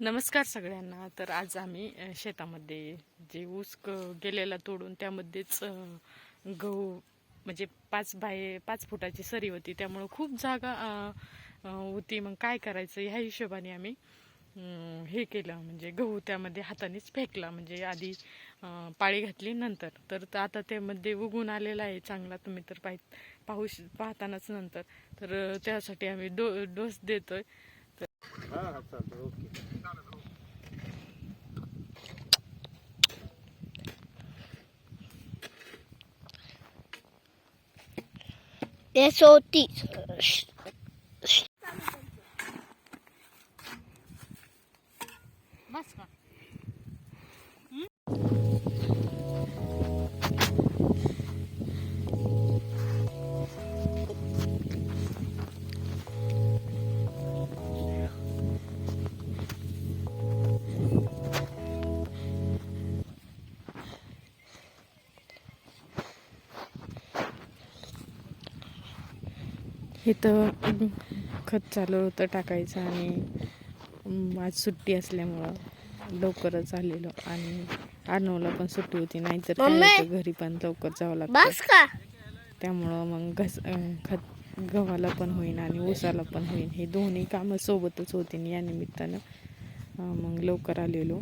नमस्कार सगळ्यांना. तर आज आम्ही शेतामध्ये जे ऊस क- गेलेला तोडून त्यामध्येच गहू म्हणजे पाच बाय पाच फुटाची सरी होती. त्यामुळं खूप जागा होती. मग काय करायचं? ह्या हिशोबाने आम्ही हे केलं. म्हणजे गहू त्यामध्ये हातानेच फेकला. म्हणजे आधी पाळी घातली नंतर. तर आता त्यामध्ये उगून आलेला आहे चांगला. तुम्ही तर पाहि पाहू श- पाहतानाच नंतर. तर त्यासाठी आम्ही डो डोस देतोय. ओके. हा चालतं इथं खत चालू होतं टाकायचं आणि आज सुट्टी असल्यामुळं लवकरच आलेलो आणि अर्णवला पण सुट्टी होती नाहीतर घरी पण लवकर जावं लागतं. त्यामुळं मग घस खत गव्हाला पण होईन आणि ऊसाला पण होईन. हे दोन्ही कामं सोबतच होतील या निमित्तानं. मग लवकर आलेलो.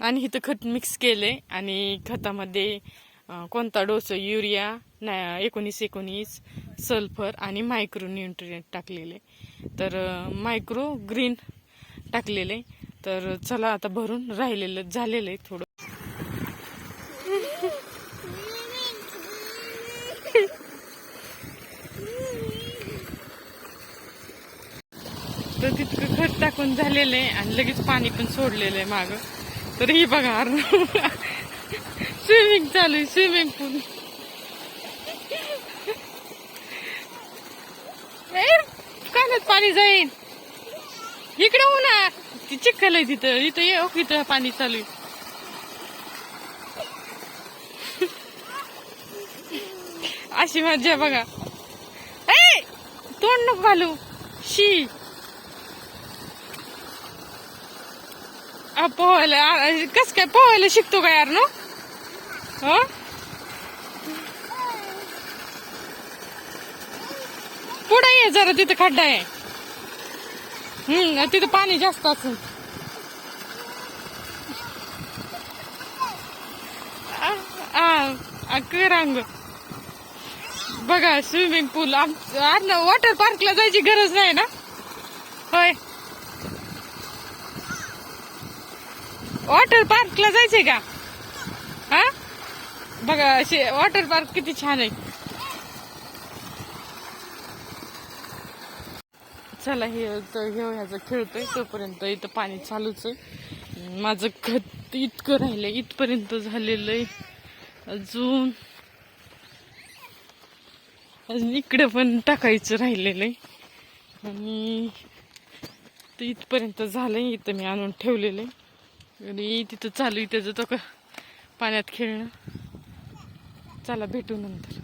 आणि इथं खत मिक्स केले आणि खतामध्ये कोणता डोस युरिया ना- एकोणीस एकोणीस सल्फर आणि मायक्रो न्यूट्रिएंट टाकलेले. तर मायक्रो ग्रीन टाकलेले. तर चला आता भरून राहिलेलं झालेलं आहे थोडं. तर खत टाकून झालेलं आहे आणि लगेच पाणी पण सोडलेलं आहे माग. तर ही बघा स्विमिंग चालू आहे स्विमिंग पूल कानात पाणी जाईल इकडे होणार ती चिखल आहे तिथं. इथं ये तिथं इथं पाणी चालू आहे. अशी मजा बघा. ए तोंड नको घालू. शी. पोहायला कस काय पोहायला शिकतो का यार नो? हो? पुढे ये जरा तिथं खड्डा आहे. हम्म तिथं पाणी जास्त असेल. आ, बघा स्विमिंग पूल वॉटर पार्कला जायची गरज नाही ना? होय. वॉटर पार्कला जायचंय का? हा? बघा असे वॉटर पार्क किती छान आहे. चला हे तर हे ह्याचं खेळतोय. तोपर्यंत इथं पाणी चालूच आहे. माझं खत इतकं राहिलं इथपर्यंत झालेलं आहे. अजून अजून इकडे पण टाकायचं राहिलेलं आहे. आणि ते इथपर्यंत झालंय इथं मी आणून ठेवलेलं आहे. आणि तिथं चालू आहे त्याचं तो का पाण्यात खेळणं. चला भेटू नंतर.